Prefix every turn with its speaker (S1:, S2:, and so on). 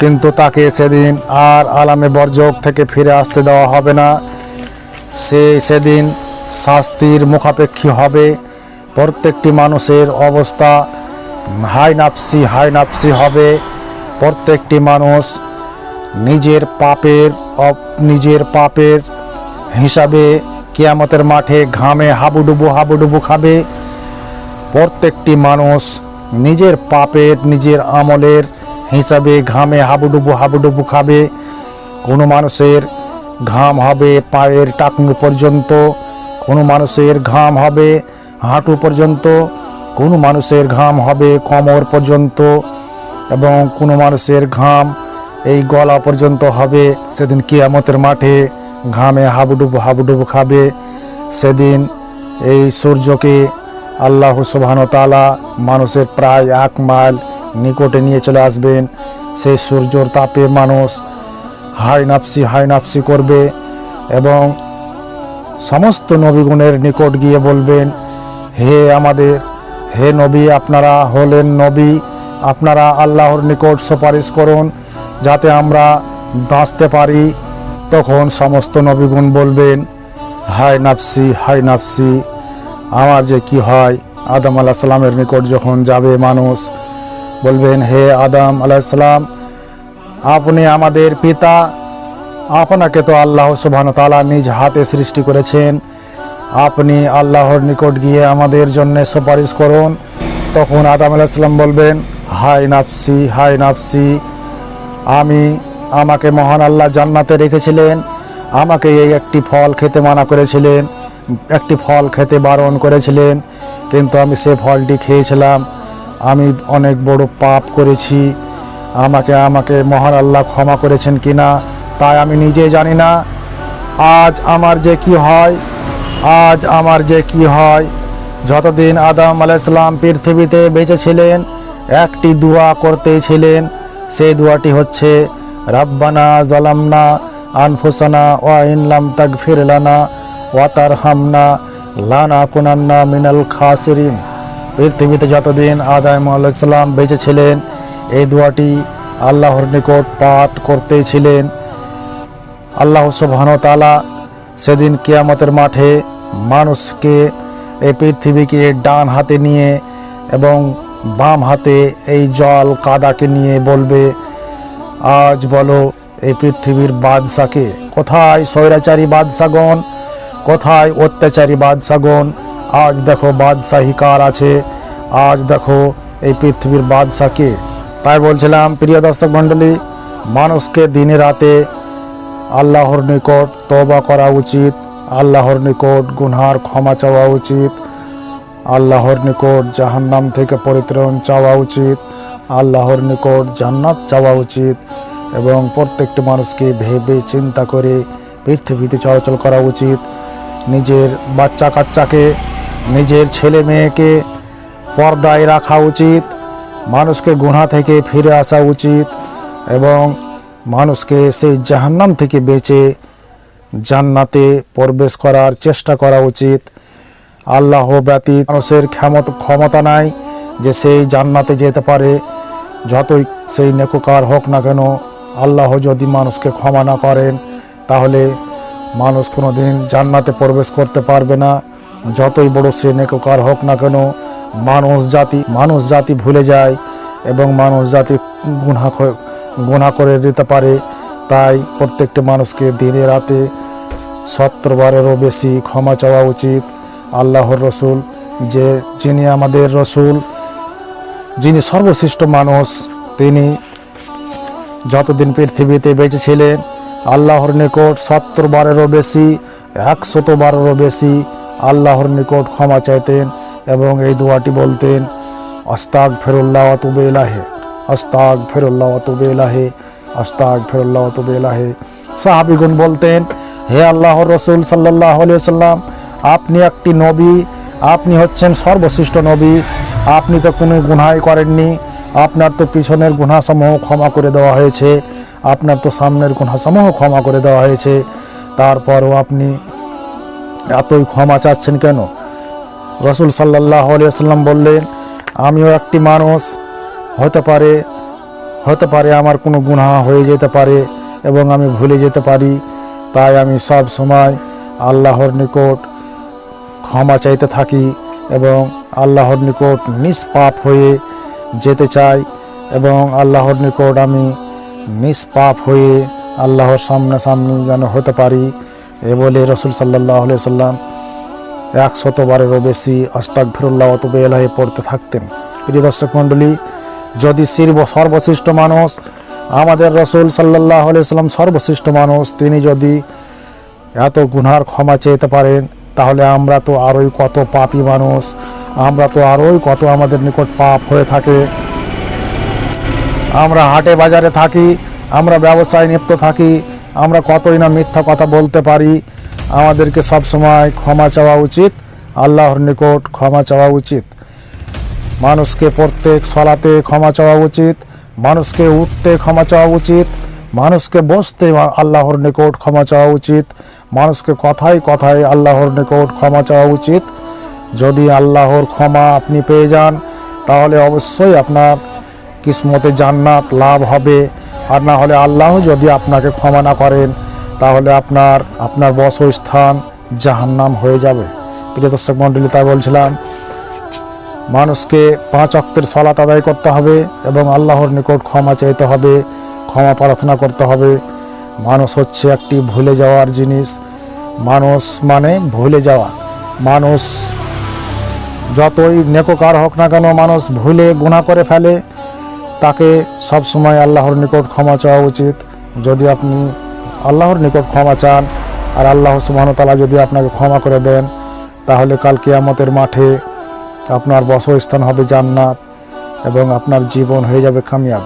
S1: কিন্তু তাকে সেদিন আর আলামে বর্জক থেকে ফিরে আসতে দেওয়া হবে না। সে সেদিন শাস্তির মুখাপেক্ষী হবে। প্রত্যেকটি মানুষের অবস্থা হাই নাপসি হাই নাপসি হবে। প্রত্যেকটি মানুষ নিজের পাপের নিজের পাপের হিসাবে কিয়ামতের মাঠে ঘামে হাবুডুবু হাবুডুবু খাবে। প্রত্যেকটি মানুষ নিজের পাপের, নিজের আমলের হিসাবে ঘামে হাবুডুবু হাবুডুবু খাবে। কোনো মানুষের ঘাম হবে পায়ের টাকনু পর্যন্ত, কোনো মানুষের ঘাম হবে হাঁটু পর্যন্ত, কোনো মানুষের ঘাম হবে কোমর পর্যন্ত এবং কোনো মানুষের ঘাম এই গলা পর্যন্ত হবে। সেদিন কিয়ামতের মাঠে ঘামে হাবুডুবু হাবুডুবু খাবে। সেদিন এই সূর্যকে আল্লাহ সুবহান তালা মানুষের প্রায় এক মাইল নিকটে নিয়ে চলে আসবেন। সেই সূর্যর তাপে মানুষ হাই নাফসি হাই নাফসি করবে এবং সমস্ত নবীগুণের নিকট গিয়ে বলবেন, হে আমাদের, হে নবী, আপনারা হলেন নবী, আপনারা আল্লাহর নিকট সুপারিশ করুন যাতে আমরা বাঁচতে পারি। তখন সমস্ত নবীগুণ বলবেন, হাই নাফসি হাই নাফসি, আমার যে কি হয়? আদম আলাহ সালামের নিকট যখন যাবে মানুষ বলবেন, হে আদম আলাইসালাম আপনি আমাদের পিতা। আপনাকে তো আল্লাহ সুবহান তাআলা নিজ হাতে সৃষ্টি করেছেন। আপনি আল্লাহর নিকট গিয়ে আমাদের জন্য সুপারিশ করুন। তখন আদাম আলাইসাল্লাম বলবেন হাই নাফসি হাই নাফসি, আমি আমাকে মহান আল্লাহ জান্নাতে রেখেছিলেন। আমাকে এই একটি ফল খেতে মানা করেছিলেন, একটি ফল খেতে বারণ করেছিলেন, কিন্তু আমি সে ফলটি খেয়েছিলাম। আমি অনেক বড় পাপ করেছি। আমাকে আমাকে মহান আল্লাহ ক্ষমা করেছেন কি না তাই আমি নিজে জানি না। আজ আমার যে কি হয়, আজ আমার যে কি হয়। যতদিন আদম আলাইসালাম পৃথিবীতে বেঁচে ছিলেন, একটি দোয়া করতেই ছিলেন সেই দোয়াটি হচ্ছে, রাব্বানা জলামনা আনফুসানা ওয়া ইনলাম তাগফির লানা ওয়া তারহামনা লানা কুনান্না মিনাল খাসিরিন। পৃথিবীতে যতদিন আদাম আলাইসাল্লাম বেঁচে ছিলেন, এই দোয়াটি আল্লাহর নিকট পাঠ করতেই ছিলেন। আল্লাহ সুবহান তালা সেদিন কিয়ামতের মাঠে মানুষকে এই পৃথিবীকে ডান হাতে নিয়ে এবং বাম হাতে এই জল কাদাকে নিয়ে বলবে, আজ বলো এই পৃথিবীর বাদশাকে, কোথায় স্বৈরাচারী বাদশাগণ, কোথায় অত্যাচারী বাদশাগণ? আজ দেখো বাদশাহী কার আছে? আজ দেখো এই পৃথিবীর বাদশাকে তাই বলছিলাম, প্রিয় দর্শক মণ্ডলী, মানুষকে দিনে রাতে আল্লাহর নিকট তবা করা উচিত, আল্লাহর নিকট গুনহার ক্ষমা চাওয়া উচিত, আল্লাহর নিকট জাহান্নাম থেকে পরিত্রাণ চাওয়া উচিত, আল্লাহর নিকট জান্নাত চাওয়া উচিত এবং প্রত্যেকটি মানুষকে ভেবে চিন্তা করে পৃথিবীতে চলাচল করা উচিত। নিজের বাচ্চা কাচ্চাকে নিজের ছেলে মেয়েকে পর্দায় রাখা উচিত, মানুষকে গুণা থেকে ফিরে আসা উচিত এবং মানুষকে সেই জাহান্নাম থেকে বেঁচে জান্নাতে প্রবেশ করার চেষ্টা করা উচিত। আল্লাহ ব্যতীত মানুষের ক্ষমতা ক্ষমতা নাই যে সেই জান্নাতে যেতে পারে। যতই সেই নেকুকার হোক না কেন, আল্লাহ যদি মানুষকে ক্ষমা না করেন, তাহলে মানুষ কোনো দিন জান্নাতে প্রবেশ করতে পারবে না। যতই বড় নেকুকার হোক না কেন, মানুষ জাতি মানুষ জাতি ভুলে যায় এবং মানুষ জাতি গুণা গুণা করে দিতে পারে। তাই প্রত্যেকটি মানুষকে দিনে রাতে সত্তর বারেরও বেশি ক্ষমা চাওয়া উচিত আল্লাহর রসুল, যে যিনি আমাদের রসুল, যিনি সর্বশ্রেষ্ঠ মানুষ, তিনি যতদিন পৃথিবীতে বেঁচে ছিলেন, আল্লাহর নিকট সত্তর বারেরও বেশি একশত বারেরও বেশি আল্লাহর নিকট ক্ষমা চাইতেন এবং এই দোয়াটি বলতেন আস্তাক ফেরুল্লাহ অতুবে এলাহে আস্তাক ফেরুল্লাহ অতুবে এলাহে আস্তাক ফেরুল্লাহ অতুবে এলাহে সাহাবিগুন বলতেন, হে আল্লাহর রসুল সাল্লাহ সাল্লাম আপনি একটি নবী, আপনি হচ্ছেন সর্বশ্রেষ্ঠ নবী, আপনি তো কোনো গুনাই করেননি, আপনার তো পিছনের গুনাসমূহ ক্ষমা করে দেওয়া হয়েছে, আপনার তো সামনের গুনাসমূহ ক্ষমা করে দেওয়া হয়েছে, তারপরও আপনি এতই ক্ষমা চাচ্ছেন কেন? রসুল সাল্লাহ আলিয়াল্লাম বললেন, আমিও একটি মানুষ, হতে পারে হতে পারে আমার কোনো গুনাহ হয়ে যেতে পারে এবং আমি ভুলে যেতে পারি, তাই আমি সব সময় আল্লাহর নিকট ক্ষমা চাইতে থাকি এবং আল্লাহর নিকট নিষ্পাপ হয়ে যেতে চাই এবং আল্লাহর নিকট আমি নিষ্পাপ হয়ে আল্লাহর সামনাসামনি যেন হতে পারি। এ বলে রসুল সাল্লাহ সাল্লাম একশতবারেরও বেশি আস্তাক ফিরুল্লাহ অতবে এলাহে পড়তে থাকতেন। প্রিয় দর্শক মণ্ডলী, যদি শির্ব সর্বশ্রেষ্ঠ মানুষ, আমাদের রসুল সাল্লাহ সাল্লাম সর্বশ্রেষ্ঠ মানুষ, তিনি যদি এত গুনার ক্ষমা চেতে পারেন, তাহলে আমরা তো আরোই কত পাপী মানুষ, আমরা তো আরোই কত আমাদের নিকট পাপ হয়ে থাকে। আমরা হাটে বাজারে থাকি, আমরা ব্যবসায় লিপ্ত থাকি আমরা কতই না মিথ্যা কথা বলতে পারি, আমাদেরকে সব সময় ক্ষমা চাওয়া উচিত, আল্লাহর নিকট ক্ষমা চাওয়া উচিত। মানুষকে প্রত্যেক সলাতে ক্ষমা চাওয়া উচিত, মানুষকে উঠতে ক্ষমা চাওয়া উচিত, মানুষকে বসতে আল্লাহর নিকট ক্ষমা চাওয়া উচিত, মানুষকে কথায় কথায় আল্লাহর নিকট ক্ষমা চাওয়া উচিত। যদি আল্লাহর ক্ষমা আপনি পেয়ে যান, তাহলে অবশ্যই আপনার কিসমতে জান্নাত লাভ হবে। আর না হলে আল্লাহ যদি আপনাকে ক্ষমা না করেন, তাহলে আপনার আপনার বসস্থান জাহান্নাম হয়ে যাবে। প্রিয় দর্শক মণ্ডলী, তাই বলছিলাম, মানুষকে পাঁচ অক্তের সলাত আদায় করতে হবে এবং আল্লাহর নিকট ক্ষমা চাইতে হবে, ক্ষমা প্রার্থনা করতে হবে। মানুষ হচ্ছে একটি ভুলে যাওয়ার জিনিস। মানুষ মানে ভুলে যাওয়া। মানুষ যতই নেকোকার হোক না কেন, মানুষ ভুলে গুণা করে ফেলে। তাকে সব সময় আল্লাহর নিকট ক্ষমা চাওয়া উচিত। যদি আপনি আল্লাহর নিকট ক্ষমা চান, আর আল্লাহ সুবাহতালা যদি আপনাকে ক্ষমা করে দেন, তাহলে কাল কিয়ামতের মাঠে আপনার বসস্থান হবে জান্নাত এবং আপনার জীবন হয়ে যাবে কামিয়াব।